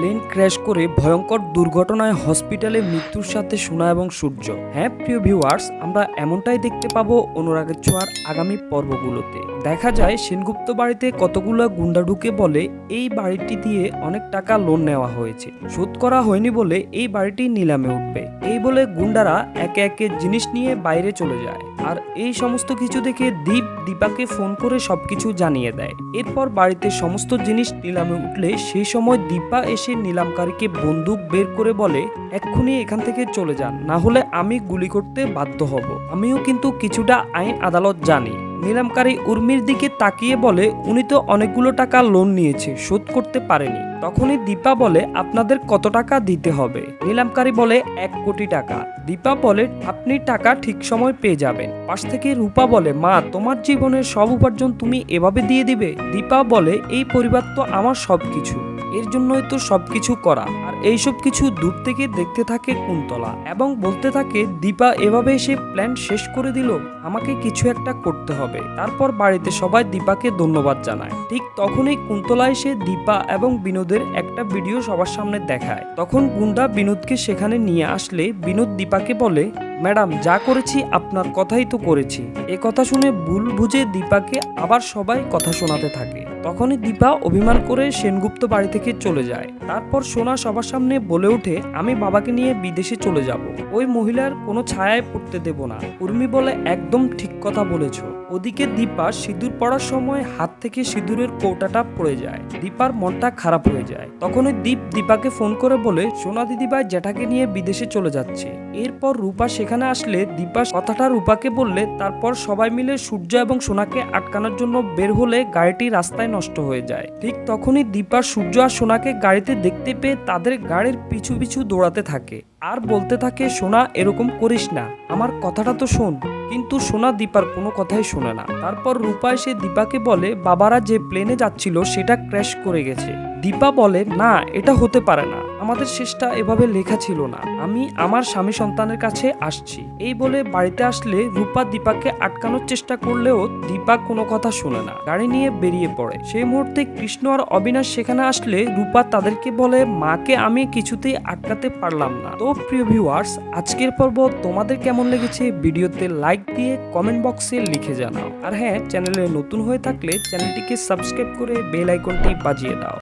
Plane crash করে ভয়ঙ্কর দুর্ঘটনায় হসপিটালে মৃত্যুর সাথে সোনা এবং সূর্য। হ্যাঁ প্রিয় ভিউয়ার্স, আমরা এমনটাই দেখতে পাবো অনুরাগের ছোঁয়ার আগামী পর্বগুলোতে। দেখা যায়, সেনগুপ্ত বাড়িতে কতগুলো গুন্ডা ঢুকে বলে, এই বাড়িটি দিয়ে অনেক টাকা লোন নেওয়া হয়েছে। শোধ করা হয়নি বলে এই বাড়িটি নিলামে উঠবে। এই বলে গুন্ডারা একে একে জিনিস নিয়ে বাইরে চলে যায়। আর এই সমস্ত কিছু দেখে দীপ দীপাকে ফোন করে সবকিছু জানিয়ে দেয়। এরপর বাড়িতে সমস্ত জিনিস নিলামে উঠলে সেই সময় দীপা এসে নিলামকারীকে বন্দুক বের করে বলে, এক্ষুনি এখান থেকে চলে যান, না হলে আমি গুলি করতে বাধ্য হব। আমিও কিন্তু কিছুটা আইন আদালত জানি। নিলামকারী উর্মির দিকে তাকিয়ে বলে, উনি তো অনেকগুলো টাকা লোন নিয়েছে, শোধ করতে পারেনি। তখনই দীপা বলে, আপনাদের কত টাকা দিতে হবে? নিলামকারী বলে, এক কোটি টাকা। দীপা বলে, আপনি টাকা ঠিক সময় পেয়ে যাবেন। পাশ থেকে রূপা বলে, মা, তোমার জীবনের সব উপার্জন তুমি এভাবে দিয়ে দিবে? দীপা বলে, এই পরিবার তো আমার সব কিছু এর জন্যই তো সব কিছু করা। আর এইসব কিছু দূর থেকে দেখতে থাকে কুন্তলা এবং বলতে থাকে, দীপা, এভাবে এসে প্ল্যান শেষ করে দিল? আমাকে কিছু একটা করতে হবে। তারপর বাড়িতে সবাই দীপাকে ধন্যবাদ জানায়। ঠিক তখনই কুন্তলা এসে দীপা এবং বিনোদের একটা ভিডিও সবার সামনে দেখায়। তখন গুন্ডা বিনোদকে সেখানে নিয়ে আসলে বিনোদ দীপাকে বলে, ম্যাডাম, যা করেছি আপনার কথাই তো করেছি। এ কথা শুনে ভুল বুঝে দীপাকে আবার সবাই কথা শোনাতে থাকে। তখনই দীপা অভিমান করে সেনগুপ্ত বাড়ি থেকে চলে যায়। তারপর সোনা সবার সামনে বলে ওঠে, আমি বাবাকে নিয়ে বিদেশে চলে যাব। ওই মহিলার কোনো ছায়ায় পড়তে দেব না। উর্মি বলে, একদম ঠিক কথা বলেছ। ওদিকে দীপা সিঁদুর পড়ার সময় হাত থেকে সিঁদুরের কৌটাটা পড়ে যায়। দীপার মনটা খারাপ হয়ে যায়। তখনই দীপ দীপাকে ফোন করে বলে, সোনা দিদিভাই জ্যাঠাকে নিয়ে বিদেশে চলে যাচ্ছে। এরপর রূপা সেখানে আসলে দীপা কথাটা রূপাকে বললে, তারপর সবাই মিলে সূর্য এবং সোনাকে আটকানোর জন্য বের হলে গাড়িটি রাস্তায় নষ্ট হয়ে যায়। ঠিক তখনই দীপা, সূর্য আর সোনাকে গাড়িতে দেখতে পেয়ে তাদের গাড়ির পিছু পিছু দৌড়াতে থাকে। আর বলতে থাকে, সোনা, এরকম করিস না। আমার কথাটা তো শোন। কিন্তু সোনা দীপার কোনো কথাই শোনে না। তারপর রূপা এসে দীপাকে বলে, বাবারা যে প্লেনে যাচ্ছিল, সেটা ক্র্যাশ করে গেছে। দীপা বলে, না, এটা হতে পারে না। আমাদের শেষটা এভাবে লেখা ছিল না। আমি আমার স্বামী সন্তানের কাছে আসছি। এই বলে বাড়িতে আসলে রূপা দীপাকে আটকানোর চেষ্টা করলেও দীপা কোনো কথা শোনে না। গাড়ি নিয়ে বেরিয়ে পড়ে। সেই মুহূর্তে কৃষ্ণ আর অবিনাশ সেখানে আসলে রূপা তাদেরকে বলে, মাকে আমি কিছুতেই আটকাতে পারলাম না। তো প্রিয় ভিউয়ার্স আজকের পর্ব তোমাদের কেমন লেগেছে ভিডিওতে লাইক দিয়ে কমেন্ট বক্সে লিখে জানাও। আর হ্যাঁ চ্যানেলে নতুন হয়ে থাকলে চ্যানেলটিকে সাবস্ক্রাইব করে বেল আইকনটি বাজিয়ে দাও।